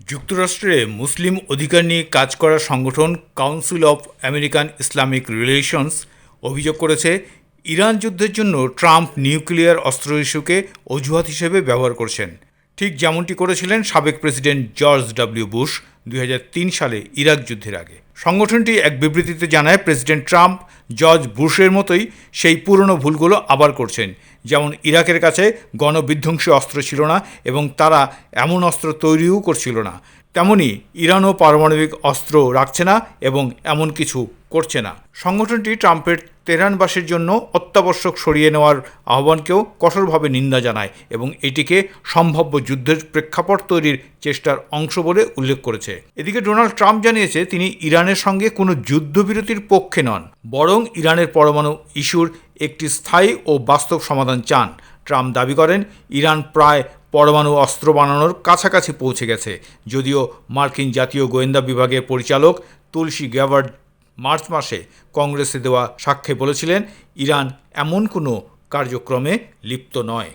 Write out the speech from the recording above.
যুক্তরাষ্ট্রে মুসলিম অধিকার নিয়ে কাজ করা সংগঠন council of American Islamic relations অভিযোগ করেছে, ইরান যুদ্ধের জন্য ট্রাম্প নিউক্লিয়ার অস্ত্র ইস্যুকে অজুহাত হিসেবে ব্যবহার করছেন। ঠিক যেমনটি করেছিলেন সাবেক প্রেসিডেন্ট জর্জ ডব্লিউ বুশ দুই হাজার তিন সালে ইরাক যুদ্ধের আগে। সংগঠনটি এক বিবৃতিতে জানায়, প্রেসিডেন্ট ট্রাম্প জর্জ বুশের মতোই সেই পুরনো ভুলগুলো আবার করছেন। যেমন ইরাকের কাছে গণবিধ্বংসী অস্ত্র ছিল না এবং তারা এমন অস্ত্র তৈরিও করছিল না। তেমনি ইরানও পারমাণবিক অস্ত্র রাখছে না এবং এমন কিছু করছে না। সংগঠনটি ট্রাম্পের তেহরানবাসীর জন্য অত্যাবশ্যক সরিয়ে নেওয়ার আহ্বানকেও কঠোরভাবে নিন্দা জানায় এবং এটিকে সম্ভাব্য যুদ্ধের প্রেক্ষাপট তৈরির চেষ্টার অংশ বলে উল্লেখ করেছে। এদিকে ডোনাল্ড ট্রাম্প জানিয়েছে, তিনি ইরানের সঙ্গে কোনো যুদ্ধবিরতির পক্ষে নন, বরং ইরানের পরমাণু ইস্যুর একটি স্থায়ী ও বাস্তব সমাধান চান। ট্রাম্প দাবি করেন, ইরান প্রায় পরমাণু অস্ত্র বানানোর কাছাকাছি পৌঁছে গেছে, যদিও মার্কিন জাতীয় গোয়েন্দা বিভাগের পরিচালক তুলসী গ্যাভার্ড মার্চ মাসে কংগ্রেসে দেওয়া সাক্ষ্যে বলেছিলেন, ইরান এমন কোনো কার্যক্রমে লিপ্ত নয়।